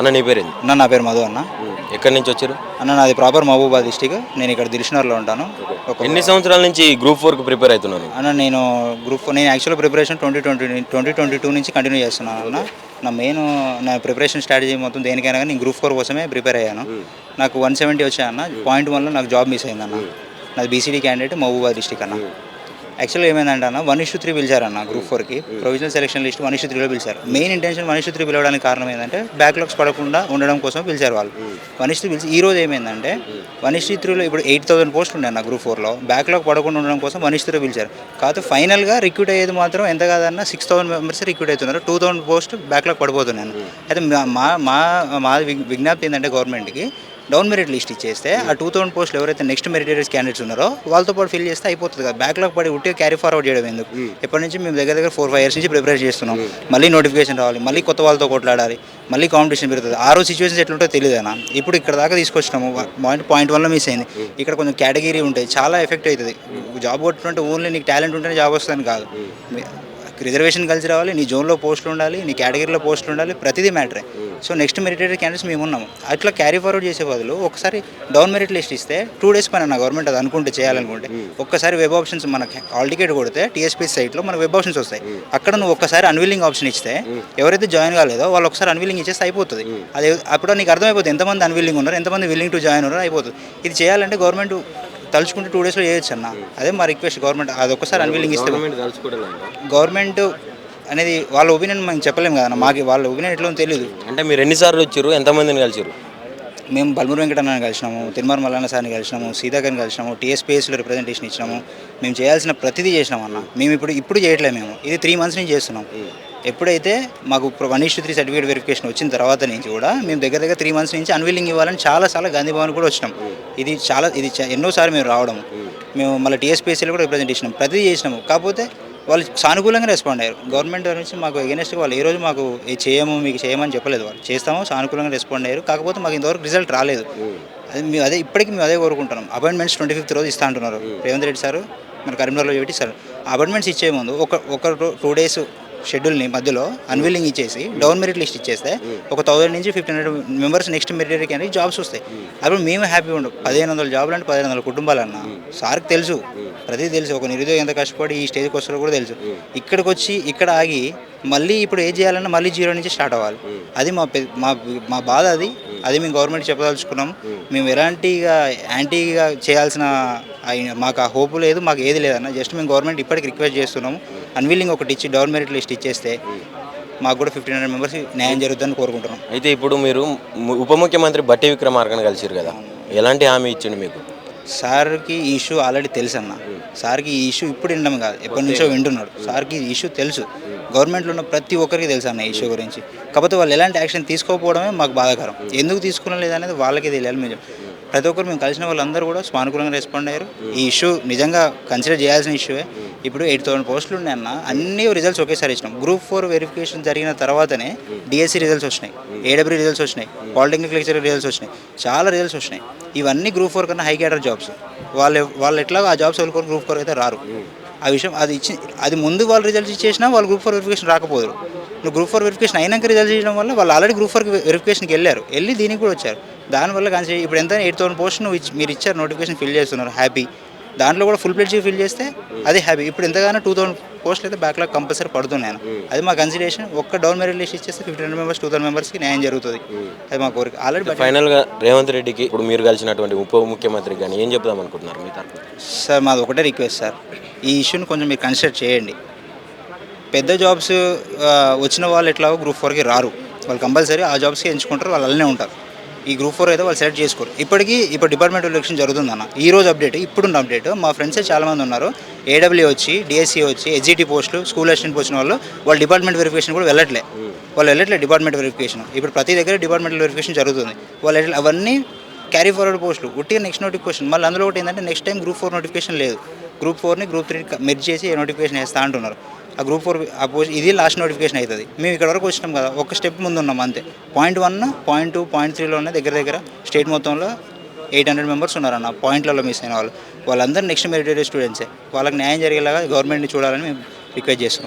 అన్న నీ పేరేంది? అన్న నా పేరు మధు అన్న. ఎక్కడి నుంచి వచ్చారు? అన్న నాది ప్రాపర్ మహబూబాద్ డిస్టిక్. నేను ఇక్కడ దిల్షనర్లో ఉంటాను. ఎన్ని సంవత్సరాల నుంచి గ్రూప్ ఫోర్కి ప్రిపేర్ అవుతున్నారు అన్న నేను గ్రూప్ నేను actual preparation twenty twenty twenty twenty two నుంచి కంటిన్యూ చేస్తున్నాను అన్న. నా మెయిన్ నా ప్రిపరేషన్ స్ట్రాటజీ మొత్తం దేనికైనా కానీ నేను గ్రూప్ ఫోర్ కోసమే ప్రిపేర్ అయ్యాను. నాకు వన్ సెవెంటీ వచ్చాయన్న పాయింట్ వన్లో నాకు జాబ్ మిస్ అయిందన్న నాది బీసీడీ క్యాండిడేట్ మహబూబాద్ డిస్టిక్ అన్న. యాక్చువల్గా ఏమైందంటే అన్న వన్ ఇష్యూ త్రీ పిలిచారన్న గ్రూప్ ఫోర్కి provisional selection list one issue త్రీలో పిలిచారు. Main intention one issue three పిలవడానికి కారణం ఏంటంటే బ్యాక్లాగ్స్ పడకుండా ఉండడం కోసం పిలిచారు వాళ్ళు. వన్ ఇష్యూ పిలిచి ఈ రోజు ఏమైందంటే వన్ ఇష్యూ త్రీలో ఇప్పుడు ఎయిట్ థౌసండ్ పోస్ట్ ఉండే అన్న గ్రూప్ ఫోర్లో బ్యాక్లాగ్ పడకుండా ఉండడం కోసం వన్ త్రీ పిలిచారు. కాదు ఫైనల్గా రిక్రూట్ అయ్యేది మాత్రం ఎంత కాదన్న సిక్స్ థౌసండ్ మెంబర్స్ రిక్రూట్ అవుతున్నారు. టూ థౌసండ్ పోస్ట్ బ్యాక్లాగ్ పడిపోతున్నాను అయితే మా- మా మా విజ్ఞప్తి ఏంటంటే గవర్నమెంట్కి డౌన్ మెరిట్ లిస్ట్ ఇచ్చేస్తే ఆ టూ థౌసండ్ పోస్టులు ఎవరైతే నెక్స్ట్ మెరిటరీస్ క్యాండిడేట్స్ ఉన్నారో వాళ్ళతో పాటు ఫిల్ చేస్తే అయిపోతుంది కదా. బ్యాక్లాగ్ పడి ఉంటే క్యారీ ఫార్వర్డ్ చేయడం ఎందుకు? ఎప్పటి నుంచి మేము దగ్గర దగ్గర ఫోర్ ఫైవ్ ఇయర్స్ నుంచి ప్రిపేర్ చేస్తున్నాం. మళ్ళీ నోటిఫికేషన్ రావాలి మళ్ళీ కొత్త వాళ్ళతో కొట్లాడాలి మళ్ళీ కాంపిటీషన్ పెరుగుతుంది. ఆ రోజు సిచ్యువేషన్స్ ఎట్లుంటో తెలియదు అన్న. ఇప్పుడు ఇక్కడ దాకా తీసుకొచ్చినాము పాయింట్ పాయింట్ వన్లో మిస్ అయింది. ఇక్కడ కొంచెం కేటగిరీ ఉంటాయి చాలా ఎఫెక్ట్ అవుతుంది. జాబ్ కొట్టుకుంటే ఓన్లీ నీకు టాలెంట్ ఉంటేనే జాబ్ వస్తుందని కాదు. రిజర్వేషన్ కలిసి రావాలి నీ జోన్లో పోస్టులు ఉండాలి నీ కేటగిరీలో పోస్టులు ఉండాలి ప్రతిదీ మ్యాటరే. సో నెక్స్ట్ మెరిటరీ క్యాండిడేట్స్ మేము ఉన్నాము. అట్లా క్యారీ ఫార్వర్డ్ చేసే బదులు ఒకసారి డౌన్ మెరిట్ లిస్ట్ ఇస్తే టూ డేస్ పైన నా గవర్నమెంట్ అది అనుకుంటే చేయాలనుకుంటే. ఒక్కసారి వెబ్ ఆప్షన్స్ మనకి ఆల్ టికెట్ కొడితే టీఎస్పీ సైట్లో మనకు వెబ్ ఆప్షన్స్ వస్తాయి. అక్కడ నువ్వు ఒక్కసారి అన్విల్లింగ్ ఆప్షన్ ఇస్తే ఎవరైతే జాయిన్ కాలేదో వాళ్ళు ఒకసారి అన్విల్లింగ్ ఇచ్చేస్తే అయిపోతుంది. అది అప్పుడు నీకు అర్థమైపోతుంది ఎంతమంది అన్విల్లింగ్ ఉన్నారు ఎంతమంది విల్లింగ్ టు జాయిన్ ఉన్నారు అయిపోతుంది. ఇది చేయాలంటే గవర్నమెంట్ తలుచుకుంటే టూ డేస్లో చేయొచ్చు అన్న. అదే మా రిక్వెస్ట్ గవర్నమెంట్ అది ఒక్కసారి అన్విల్లింగ్ ఇస్తే గవర్నమెంట్ అనేది వాళ్ళ ఒపీనియన్ మేము చెప్పలేము కదా మాకు వాళ్ళ ఒపీనియన్ ఎట్లా ఉందో తెలియదు అంటే మీరు ఎన్నిసార్లు వచ్చారు? ఎంతమందిని కలిసారు? మేము బల్మూరు వెంకటన్నని కలిసినాము తిరుమల మల్లన్న సార్ని కలిసినాము సీతాకర్ని కలిసినాము టీఎస్పీఎస్లో రిప్రజెంటేషన్ ఇచ్చినాము. మేము చేయాల్సిన ప్రతిదీ చేసినాం అన్న. మేము ఇప్పుడు ఇప్పుడు చేయట్లేదు మేము. ఇది త్రీ మంత్స్ నుంచి చేస్తున్నాం. ఎప్పుడైతే మాకు one issue three certificate verification వచ్చిన తర్వాత నుంచి కూడా మేము దగ్గర దగ్గర త్రీ మంత్స్ నుంచి అన్విల్లింగ్ ఇవ్వాలని చాలా చాలా గాంధీ భవన్ కూడా వచ్చినాం. ఇది చాలా ఇది ఎన్నోసార్లు మేము రావడం మేము మళ్ళీ టీఎస్పీఎస్సీలో కూడా రిప్రజెంటేషన్ ప్రతిదీ చేసినాము. కాకపోతే వాళ్ళు సానుకూలంగా రెస్పాండ్ అయ్యారు. గవర్నమెంట్ నుంచి మాకు ఎగెనెస్ట్గా వాళ్ళు ఏ రోజు మాకు చేయము మీకు చేయమని చెప్పలేదు వాళ్ళు. చేస్తాము సానుకూలంగా రెస్పాండ్ అయ్యారు. కాకపోతే మాకు ఇంతవరకు రిజల్ట్ రాలేదు. అది మేము అదే ఇప్పటికీ మేము అదే కోరుకుంటున్నాం. అపాయింట్మెంట్స్ ట్వంటీ ఫిఫ్త్ రోజు ఇస్తా అంటున్నారు. రేవంత్ రెడ్డి సార్ మన కరీంనగర్లో పెట్టి సార్. అపాయింట్మెంట్స్ ఇచ్చే ముందు ఒక ఒక టూ డేస్ షెడ్యూల్ని మధ్యలో అన్విల్లింగ్ ఇచ్చేసి డౌన్ మెరిట్ లిస్ట్ ఇచ్చేస్తే ఒక థౌసండ్ నుంచి fifteen hundred members next merit అనేది జాబ్స్ వస్తాయి. అప్పుడు మేము హ్యాపీ ఉండం. పదిహేను వందల జాబ్లు అంటే పదిహేను వందల కుటుంబాలు అన్న సార్కి తెలుసు. ప్రతిదీ తెలుసు. ఒక నిరుద్యోగం ఎంత కష్టపడి ఈ స్టేజ్కి వస్తారో కూడా తెలుసు. ఇక్కడికి వచ్చి ఇక్కడ ఆగి మళ్ళీ ఇప్పుడు ఏం చేయాలన్నా మళ్ళీ జీరో నుంచి స్టార్ట్ అవ్వాలి. అది మా మా మా బాధ అది. అది మేము గవర్నమెంట్ చెప్పదలుచుకున్నాం. మేము ఎలాంటిగా యాంటీగా చేయాల్సిన మాకు ఆ హోప్ లేదు మాకు ఏది లేదన్న. జస్ట్ మేము గవర్నమెంట్ ఇప్పటికి రిక్వెస్ట్ చేస్తున్నాము. అన్విల్లింగ్ ఒకటి ఇచ్చి డౌన్ మెరిట్ లిస్ట్ ఇచ్చేస్తే మాకు కూడా ఫిఫ్టీన్ హండ్రెడ్ మెంబర్స్ న్యాయం జరుగుతుందని కోరుకుంటున్నాం. అయితే ఇప్పుడు మీరు ఉప ముఖ్యమంత్రి బట్టి విక్రమార్కని కలిసారు కదా. ఎలాంటి హామీ ఇచ్చిండు మీకు? సార్కి ఈ ఇష్యూ ఆల్రెడీ తెలుసు అన్న సార్కి ఈ ఇష్యూ ఇప్పుడు వినడం కాదు. ఎప్పటి నుంచో వింటున్నాడు. సార్కి ఈ ఇష్యూ తెలుసు. గవర్నమెంట్లో ఉన్న ప్రతి ఒక్కరికి తెలుసు అన్న ఈ ఇష్యూ గురించి. కాకపోతే వాళ్ళు ఎలాంటి యాక్షన్ తీసుకోకపోవడమే మాకు బాధాకరం. ఎందుకు తీసుకున్న లేదనేది వాళ్ళకే తెలియాలి మేము ప్రతి ఒక్కరు మేము కలిసిన వాళ్ళందరూ కూడా సానుకూలంగా రెస్పాండ్ అయ్యారు. ఈ ఇష్యూ నిజంగా కన్సిడర్ చేయాల్సిన ఇష్యూవే ఇప్పుడు ఎయిట్ థౌసండ్ పోస్టులు ఉన్నాయన్న అన్ని రిజల్ట్స్ ఒకేసారి ఇచ్చినాం. గ్రూప్ ఫోర్ వెరిఫికేషన్ జరిగిన తర్వాతనే డిఎస్సి రిజల్ట్స్ వచ్చినాయి. ఏడబ్ల్యూ రిజల్ట్స్ వచ్చినాయి. పాలిటెక్నిక్ లెక్చర్ రిజల్ట్స్ వచ్చినాయి. చాలా రిజల్ట్స్ వచ్చినాయి. ఇవన్నీ గ్రూప్ ఫోర్ కన్నా హై క్యాడర్ జాబ్స్ వాళ్ళు వాళ్ళు ఎట్లా ఆ జాబ్స్ వదులుకొని గ్రూప్ ఫోర్ అయితే రారు. ఆ విషయం అది ఇచ్చి అది ముందు వాళ్ళు రిజల్ట్స్ ఇచ్చేసినా వాళ్ళు గ్రూప్ ఫోర్ వెరిఫికేషన్ రాకపోదు నువ్వు గ్రూప్ ఫోర్ వెరిఫికేషన్ అయినాక రిజల్ట్స్ చేయడం వల్ల వాళ్ళు ఆల్రెడీ గ్రూప్ ఫోర్ వెరిఫికేషన్కి వెళ్ళారు. వెళ్ళి దీనికి కూడా వచ్చారు. దానివల్ల కానీ ఇప్పుడు ఎంత ఎయిట్ థౌసండ్ పోస్ట్ నువ్వు ఇచ్చి- మీరు ఇచ్చారు నోటిఫికేషన్ ఫిల్ చేస్తున్నారు హ్యాపీ. దాంట్లో కూడా ఫుల్ ప్లేట్ ఫిల్ చేస్తే అదే హ్యాపీ. ఇప్పుడు ఎంతగానో టూ థౌసండ్ పోస్టులు అయితే బ్యాక్లాగ్ కంపల్సరీ పడుతున్నాను అది మా కన్సిడరేషన్ ఒక్క డౌన్ మెరిట్ లిస్ట్ ఇచ్చేస్తే fifteen hundred members two thousand మెంబర్స్కి న్యాయం జరుగుతుంది. అది మా కోరిక. ఆల్రెడీ ఫైనల్గా రేవంత్ రెడ్డికి ఇప్పుడు మీరు కలిసినటువంటి ఉప ముఖ్యమంత్రికి కానీ ఏం చెప్దాం అనుకుంటున్నారు మీ తరఫున సార్ మాది ఒకటే రిక్వెస్ట్ సార్. ఈ ఇష్యూని కొంచెం మీరు కన్సిడర్ చేయండి. పెద్ద జాబ్స్ వచ్చిన వాళ్ళు ఎట్లాగో గ్రూప్ ఫోర్కి రారు. వాళ్ళు కంపల్సరీ ఆ జాబ్స్కి ఎంచుకుంటారు వాళ్ళు అలానే ఉంటారు. ఈ గ్రూప్ ఫోర్ అయితే వాళ్ళు సెలెక్ట్ చేసుకోరు. ఇప్పటికీ ఇప్పుడు డిపార్ట్మెంట్ ఎలక్షన్ జరుగుతుందన్న. ఈ రోజు అప్డేట్ ఇప్పుడున్న అప్డేట్ మా ఫ్రెండ్సే చాలామంది ఉన్నారు. ఏడబ్ల్యూ వచ్చి డిఎస్సి వచ్చి ఎస్జిటి పోస్టులు స్కూల్ అసిస్టెంట్ వచ్చిన వాళ్ళు వాళ్ళు డిపార్ట్మెంట్ వెరిఫికేషన్ కూడా వెళ్ళట్లే. వాళ్ళు వెళ్ళట్లే డిపార్ట్మెంట్ వెరిఫికేషన్ ఇప్పుడు ప్రతి దగ్గర డిపార్ట్మెంట్ వెరిఫికేషన్ జరుగుతుంది. వాళ్ళు అవన్నీ క్యారీ ఫార్వర్డ్ పోస్టులు. ఉట్టిగా నెక్స్ట్ నోటిఫికేషన్ మళ్ళీ అందులో ఒకటి ఏంటంటే next time group four notification లేదు. గ్రూప్ ఫోర్ని గ్రూప్ త్రీ మెర్జ్ చేసి నోటిఫికేషన్ వేస్తా అంటున్నారు. ఆ గ్రూప్ ఫోర్ అపోజ్ ఇది లాస్ట్ నోటిఫికేషన్ అవుతుంది మేము ఇక్కడ వరకు వచ్చినాం కదా ఒక స్టెప్ ముందు ఉన్నాం అంతే. Point one point two point త్రీలో ఉన్న దగ్గర దగ్గర స్టేట్ మొత్తంలో ఎయిట్ హండ్రెడ్ మెంబర్స్ ఉన్నారన్న. పాయింట్లలో మిస్ అయిన వాళ్ళు. వాళ్ళందరూ నెక్స్ట్ మెరిటరీ స్టూడెంట్సే. వాళ్ళకి న్యాయం జరిగేలాగా గవర్నమెంట్ని చూడాలని మేము రిక్వెస్ట్ చేస్తున్నాం.